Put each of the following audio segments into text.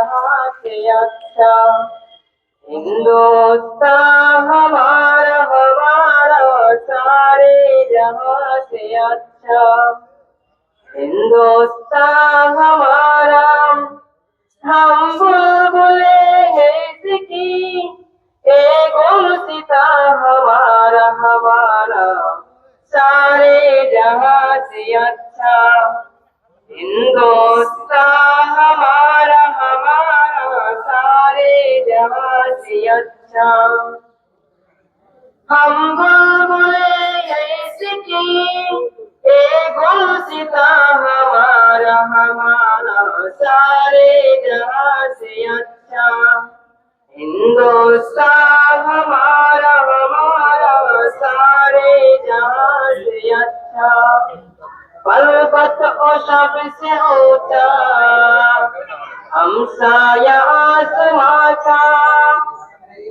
जहाँ से अच्छा हिंदुस्तान हमारा हमारा सारे जहाँ से अच्छा हिंदुस्तान हमारा हम बुलबुले हैं इसकी एक गुलसिता हमारा हमारा सारे जहाँ से अच्छा हिंदुस्तान अच्छा हम बुलबुले इसकी एक गुलसिता हमारा हमारा सारे जहाँ से अच्छा हिंदुस्तान हमारा हमारा सारे जहाँ से अच्छा पर्वत और सबसे ऊंचा हम साया आसमां का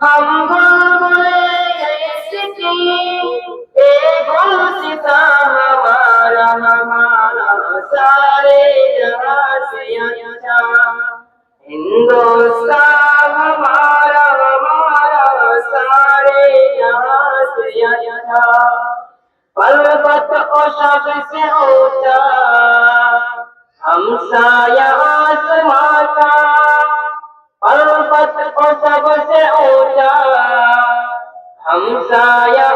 हम बुलबुले गए सिटी हमारा हमारा सारे जहाँ से हमारा हमारा सारे जहाँ से पर्वत को से ऊँचा हम साया माता पर्वत को सबसे ऊँचा हम साया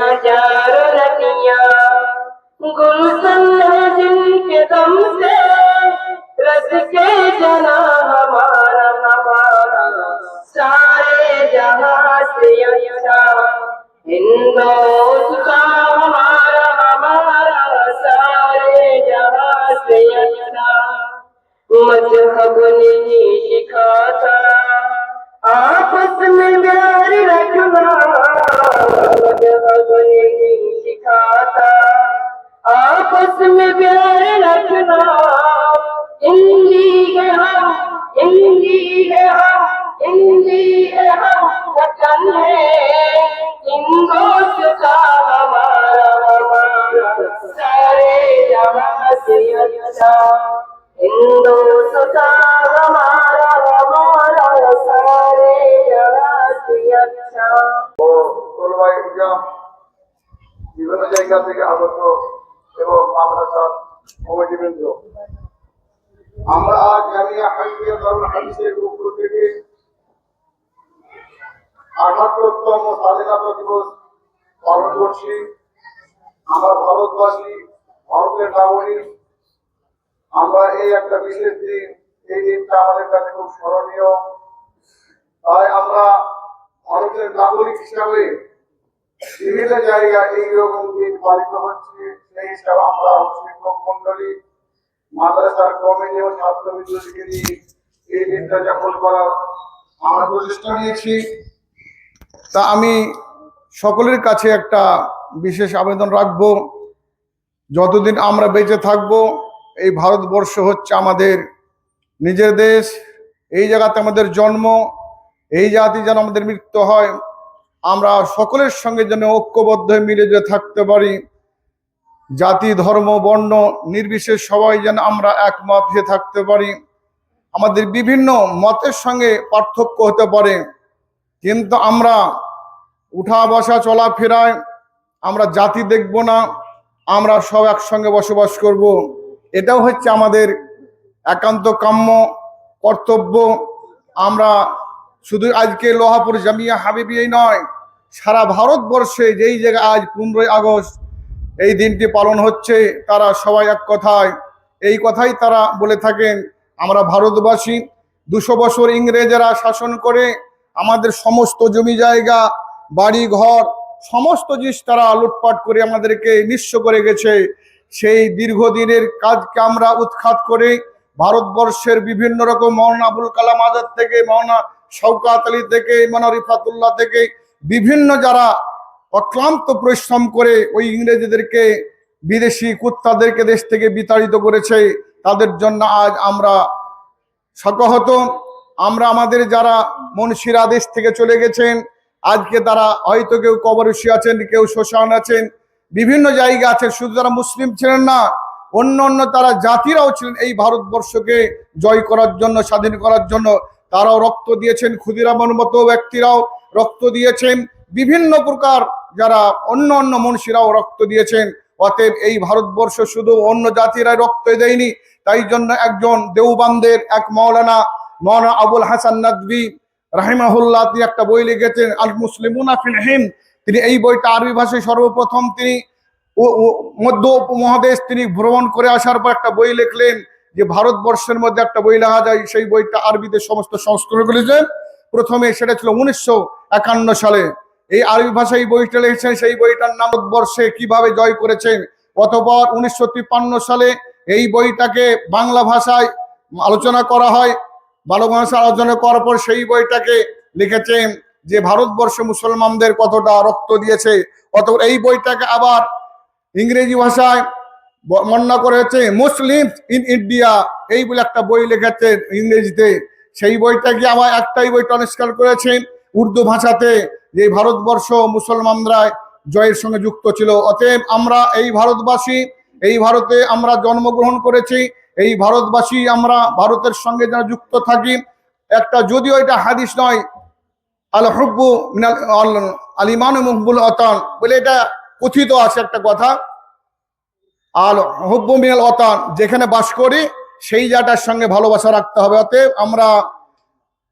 हज़ारों नदियाँ गुलशन है जिनके दम से रस के जना हमारा हमारा। सारे जहाँ से अच्छा हिंदुस्तान हमारा हमारा। सारे जहाँ से अच्छा मज़हब नहीं सिखाता मजहब नहीं सिखाता आपस में স্বাধীনতা দিবস পালন করছি। আমরা ভারতবাসী, ভারতের নাগরিক। আমরা এই একটা বিশেষ দিন, এই দিনটা আমাদের কাছে খুব স্মরণীয়। তাই আমরা ভারতের নাগরিক হিসাবে বিভিন্ন জায়গায় এইরকম দিন পালিত হচ্ছে। সেই হিসাবে আমরা শিক্ষক মন্ডলী মাদ্রাসার কমিটি ও ছাত্রবৃন্দকে নিয়ে এই দিনটা যাপন করার আমরা প্রচেষ্টা নিয়েছি। তা আমি সকলের কাছে একটা বিশেষ আবেদন রাখব। যতদিন আমরা বেঁচে থাকব, এই ভারতবর্ষ হচ্ছে আমাদের নিজের দেশ। এই জায়গাতে আমাদের জন্ম, এই জাতি যেন আমাদের মৃত্যু হয়। আমরা সকলের সঙ্গে যেন ঐক্যবদ্ধ মিলে যে থাকতে পারি। জাতি, ধর্ম, বর্ণ নির্বিশেষ সবাই যেন আমরা একমত হয়ে থাকতে পারি। আমাদের বিভিন্ন মতের সঙ্গে পার্থক্য হতে পারে। কিন্তু আমরা উঠা বসা চলাফেরায় আমরা জাতি দেখব না, আমরা সব একসঙ্গে বসবাস করব। এটাও হচ্ছে আমাদের একান্ত কাম্য কর্তব্য। আমরা শুধু আজকে লোহাপুর জামিয়া হাবিবিয়াই নয়, সারা ভারতবর্ষে যেই জায়গায় আজ পনেরোই আগস্ট এই দিনটি পালন হচ্ছে, তারা সবাই এক কথায়, এই কথাই তারা বলে থাকেন আমরা ভারতবাসী দুশো বছর ইংরেজরা শাসন করে আমাদের সমস্ত জমি জায়গা, বাড়ি ঘর, সমস্ত জিনিস তারা লুটপাট করে আমাদেরকে নিঃস্ব করে গেছে। সেই দীর্ঘদিনের কাজকে আমরা উৎখাত করে ভারতবর্ষের বিভিন্ন রকম মৌলানা আবুল কালাম আজাদ থেকে, মৌলানা শওকাত আলী থেকে, মৌলানা রিফাতুল্লাহ থেকে বিভিন্ন যারা অক্লান্ত পরিশ্রম করে ওই ইংরেজদেরকে, বিদেশি কুত্তাদেরকে দেশ থেকে বিতাড়িত করেছে। তাদের জন্য আজ আমরা সকহত আমরা আমাদের যারা মনীষীরা দেশ থেকে চলে গেছেন, আজকে তারা হয়তো কেউ কবরসি আছেন, কেউ শ্মশান আছেন, বিভিন্ন জায়গা আছে, শুধু তারা মুসলিম ছিলেন না, অন্য অন্য তারা জাতিরাও ছিলেন এই ভারতবর্ষকে জয় করার জন্য, স্বাধীন করার জন্য। তারাও রক্ত দিয়েছেন ক্ষুদিরামন মতো ব্যক্তিরাও রক্ত দিয়েছেন। বিভিন্ন প্রকার যারা অন্য অন্য মনীষীরাও রক্ত দিয়েছেন। অতএব এই ভারতবর্ষ শুধু অন্য জাতিরাই রক্ত দেয়নি, তাই জন্য একজন দেওবান্দের এক মৌলানা মৌলানা আবুল হাসান নাদবি রাহিমাহুল্লাহ তিনি একটা বই লিখেছেন, আল মুসলিমুনা ফিল তিনি এই বইটা আরবি ভাষায় সর্বপ্রথম তিনি মধ্য উপমহাদেশ তিনি ভ্রমণ করে আসার পর একটা বই লিখলেন, যে ভারতবর্ষের মধ্যে একটা বই লেখা যায়, সেই বইটা আরবিতে সমস্ত সংস্করণ করেছেন। প্রথমে সেটা ছিল উনিশশো একান্ন সালে। এই আরবি ভাষায় বইটা লিখেছেন, সেই বইটার নাম ভারতবর্ষে কীভাবে জয় করেছেন অতপর উনিশশো তিপ্পান্ন সালে এই বইটাকে বাংলা ভাষায় আলোচনা করা হয়। বাংলা ভাষা আলোচনা করার পর সেই বইটাকে লিখেছেন যে, ভারতবর্ষ মুসলমানদের কতটা রক্ত দিয়েছে? অত এই বইটাকে আবার ইংরেজি ভাষায় বর্ণনা করেছে মুসলিম ইন ইন্ডিয়া এই বলে একটা বই লিখেছে ইংরেজিতে। সেই বইটাকে আবার একটাই বই ট্রান্সলেট করেছেন উর্দু ভাষাতে যে ভারতবর্ষ মুসলমানরা জয়ের সঙ্গে যুক্ত ছিল, অতএব আমরা এই ভারতবাসী, এই ভারতে আমরা জন্মগ্রহণ করেছি, এই ভারতবাসী আমরা ভারতের সঙ্গে যেন যুক্ত থাকি, একটা যদিও এটা হাদিস নয়, আল হব্বু আল- ইমান মুহবুল বলে এটা কথিত আছে একটা কথা, আল হব্বু মিনাল অতান, যেখানে বাস করি, সেই জায়গাটার সঙ্গে ভালোবাসা রাখতে হবে, অতএব আমরা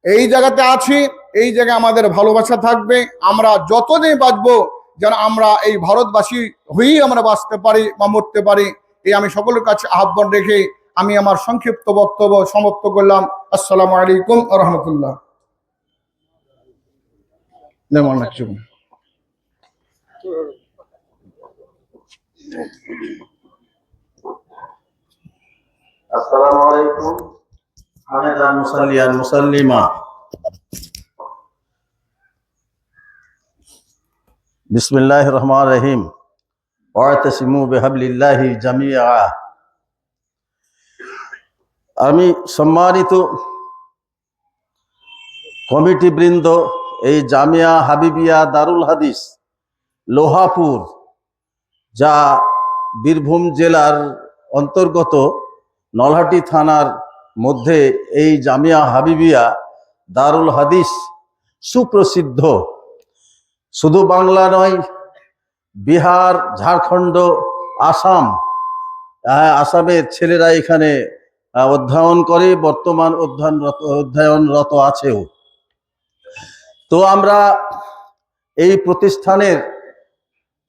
এই জায়গাতে আছি। এই জায়গায় আমাদের ভালোবাসা থাকবে। আমরা যতদিন বাঁচবো, যেন আমরা এই ভারতবাসী হয়েই আমরা বাঁচতে পারি বা মরতে পারি, এই আমি সকলের কাছে আহ্বান রেখে আমি আমার সংক্ষিপ্ত বক্তব্য সমাপ্ত করলাম। আসসালামু আলাইকুম রহমতুল্লাহ। আসসালামু আলাইকুম। মুসাল্লিয়ান মুসাল্লিমা। বিসমিল্লাহ রহমান রহিম ওয়াতাসিমু বিহাবলিল্লাহি জামিয়া আমি সম্মানিত কমিটি বৃন্দ, এই জামিয়া হাবিবিয়া দারুল হাদিস, লোহাপুর, যা বীরভূম জেলার অন্তর্গত নলহাটি থানার মধ্যে এই জামিয়া হাবিবিয়া দারুল হাদিস সুপ্রসিদ্ধ। শুধু বাংলা নয়, বিহার, ঝাড়খণ্ড, আসাম আসামের ছেলেরা এখানে অধ্যয়ন করে, বর্তমান অধ্যয়নরত অধ্যয়নরত আছেও। তো আমরা এই প্রতিষ্ঠানের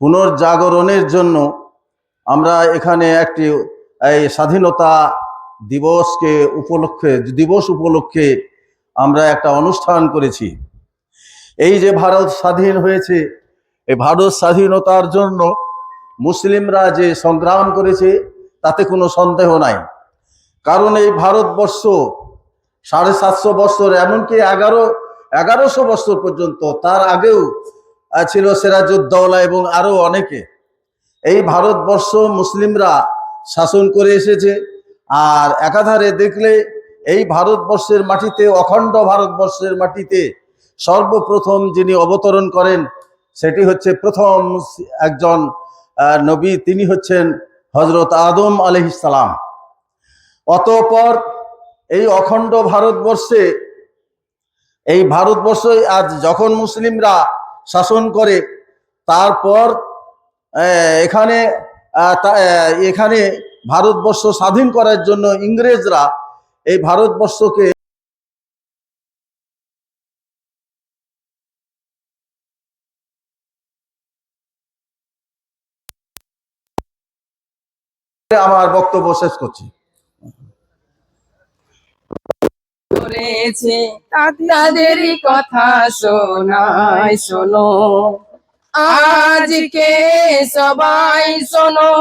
পুনর্জাগরণের জন্য আমরা এখানে একটি, এই স্বাধীনতা দিবসকে উপলক্ষে, দিবস উপলক্ষে আমরা একটা অনুষ্ঠান করেছি। এই যে ভারত স্বাধীন হয়েছে, এই ভারত স্বাধীনতার জন্য মুসলিমরা যে সংগ্রাম করেছে, তাতে কোনো সন্দেহ নাই। কারণ এই ভারতবর্ষ সাড়ে সাতশো বছর, এমনকি এগারো, এগারোশো বছর পর্যন্ত, তার আগেও ছিল সিরাজউদ্দৌলা এবং আরও অনেকে। এই ভারতবর্ষ মুসলিমরা শাসন করে এসেছে, আর একাধারে দেখলে এই ভারতবর্ষের মাটিতে, অখণ্ড ভারতবর্ষের মাটিতে সর্বপ্রথম যিনি অবতরণ করেন, সেটি হচ্ছে প্রথম একজন নবী, তিনি হচ্ছেন হজরত আদম আলহিসাম অতঃপর এই অখণ্ড ভারতবর্ষে, এই ভারতবর্ষে আজ যখন মুসলিমরা শাসন করে, তারপর এখানে এখানে ভারতবর্ষ স্বাধীন করার জন্য ইংরেজরা এই ভারতবর্ষকে আমার বক্তব্য শেষ করছি। কথা শোনাই, শোনো। আজকে সবাই শোনো।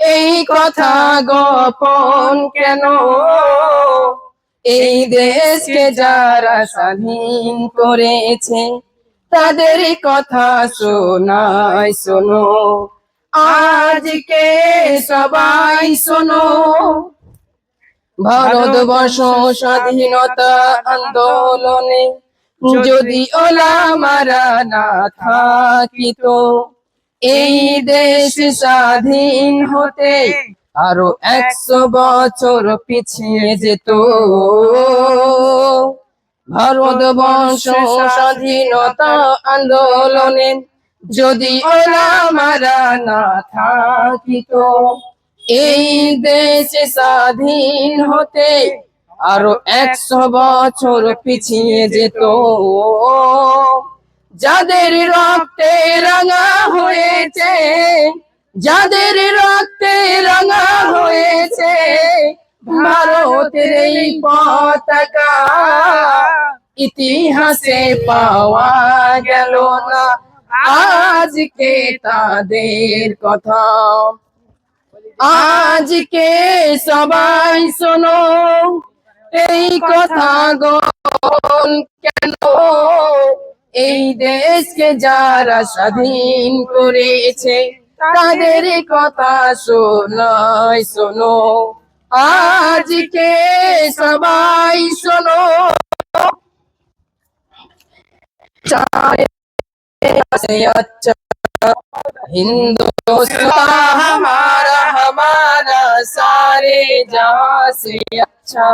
এই কথা গোপন কেন? এই দেশকে যারা স্বাধীন করেছে তাদেরই কথা শোনাই, শোনো। আজকে সবাই শোনো। ভারতবর্ষ স্বাধীনতা আন্দোলনে যদি ওলামারা না থাকিত, এই দেশ স্বাধীন হতে আরও একশো বছর পিছিয়ে যেত। ভারতবর্ষ স্বাধীনতা আন্দোলনে যদি ওলামারা না থাকিত, এই দেশ স্বাধীন হতে আরও একশো বছর পিছিয়ে যেত। যাদের রক্তে রাঙা হয়েছে, যাদের রক্তে রাঙা হয়েছে, ভারতের এই পতাকা ইতিহাসে পাওয়া গেল না। আজকে তাদের কথা। আজকে সবাই শোনো, এই কথা গন কেন? এই দেশকে যারা স্বাধীন করেছে, তাদের কথা শোনায় শোনো। আজকে সবাই শোনো। চায় हिंदुस्तान हमारा हमारा सारे जहाँ से अच्छा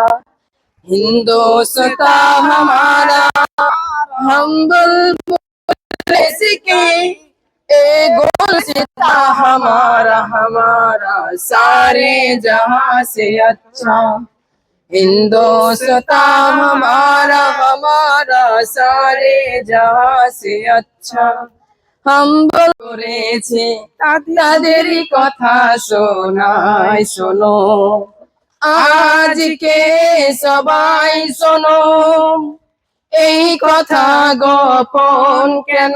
हिंदुस्तान हमारा हम के ए गोल सिता हमारा हमारा सारे जहाँ से अच्छा। हिंदुस्तान हमारा हमारा सारे जहां से अच्छा हम করেছে তাদেরই কথা শোনাই শোনো আজকে সবাই শোনো এই কথা গোপন কেন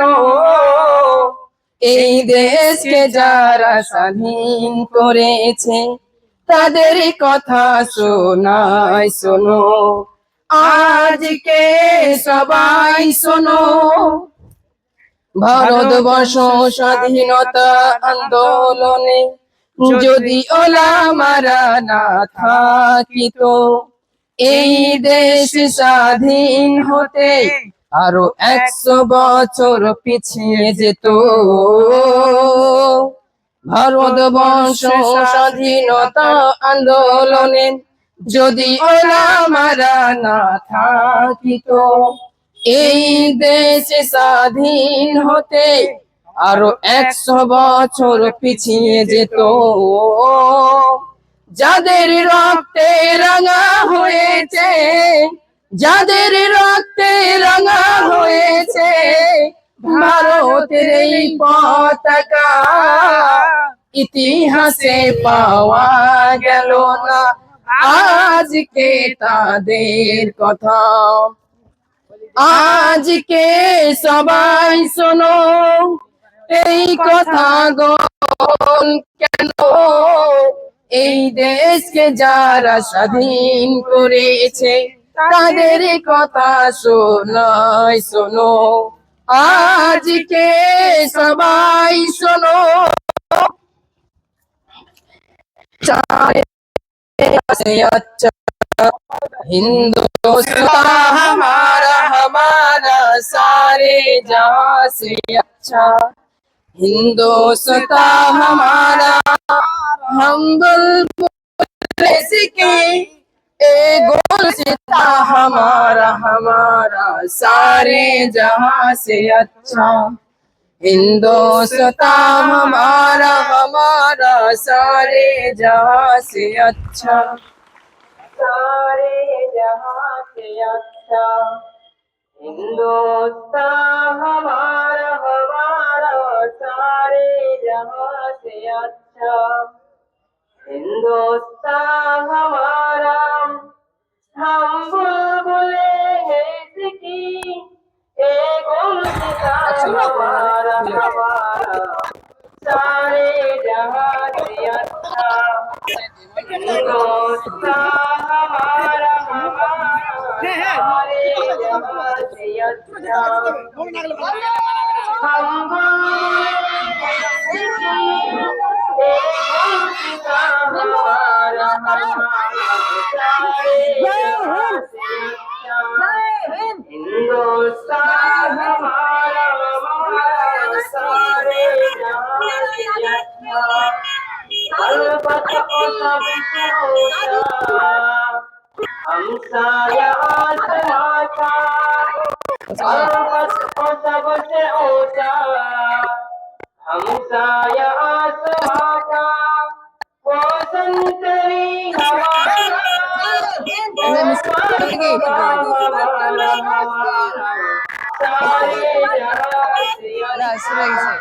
এই দেশকে যারা স্বাধীন করেছে তাদের কথা শোনাই, শোনো। আজকে সবাই শোনো। ভারতবর্ষ স্বাধীনতা আন্দোলনে যদি ওলামারা না থাকিত, এই দেশ স্বাধীন হতে আরও একশো বছর পিছিয়ে যেত। ভারতবর্ষ স্বাধীনতা আন্দোলনে যদি ওলামারা না থাকিত, এই দেশ স্বাধীন হতে আরও একশো বছর পিছিয়ে যেত। যাদের রক্তে রাঙা হয়েছে, যাদের রক্তে রাঙা হয়েছে ভারতের এই পতাকা। ইতিহাসে পাওয়া গেল না। আজকে তাদের কথা। আজকে সবাই শোনো। এই কথা গন কেন? এই দেশকে যারা স্বাধীন করেছে, তাদের কথা শোনাই শোনো। আজকে সবাই শোনো চারে से अच्छा हिंदुस्तान हमारा हमारा सारे जहां से अच्छा हिंदोस्ता हमारा हम बुलबुल के ए गुलसिता हमारा हमारा, सारे जहाँ से अच्छा। हिंदोस्ता हमारा हमारा, सारे जहाँ से अच्छा। सारे जहाँ से अच्छा। हिंदुस्तान हमारा हमारा, सारे जहाँ से अच्छा। हिंदुस्तान हमारा। हम बुलबुले हैं इसकी एक गुलसिता हमारा हमारा सारे जहां से अच्छा हिंदुस्तान हमारा हमारा सारे जहां से अच्छा जय हिंद। जय हिंद। हिंदुस्तान हम सारा आसमां का अलबत अलग से हम सारा आसमां का That's amazing.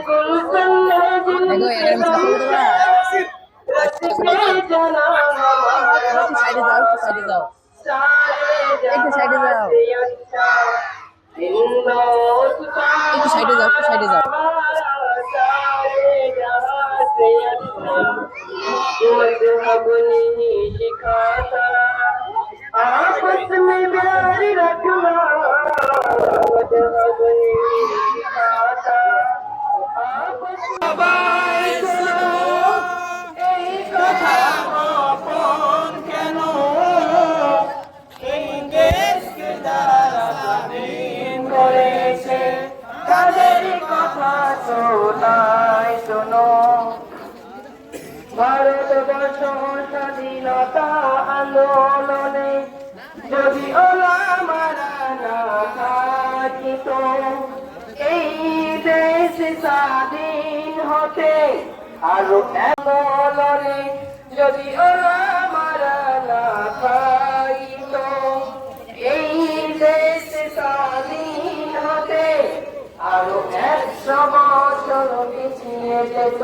गुलशन है जिनके रस में जना हमारा सारे जहां से अच्छा हिंदुस्तान একটু সাইডে যাও, একটু সাইডে যাও। हमारा सारे जहां से अच्छा मजहब नहीं सिखाता आपस में प्यार रखना Bye. হতে আরও আন্দোলনে যদি না এই দেশ আরও একশো বছর যেত।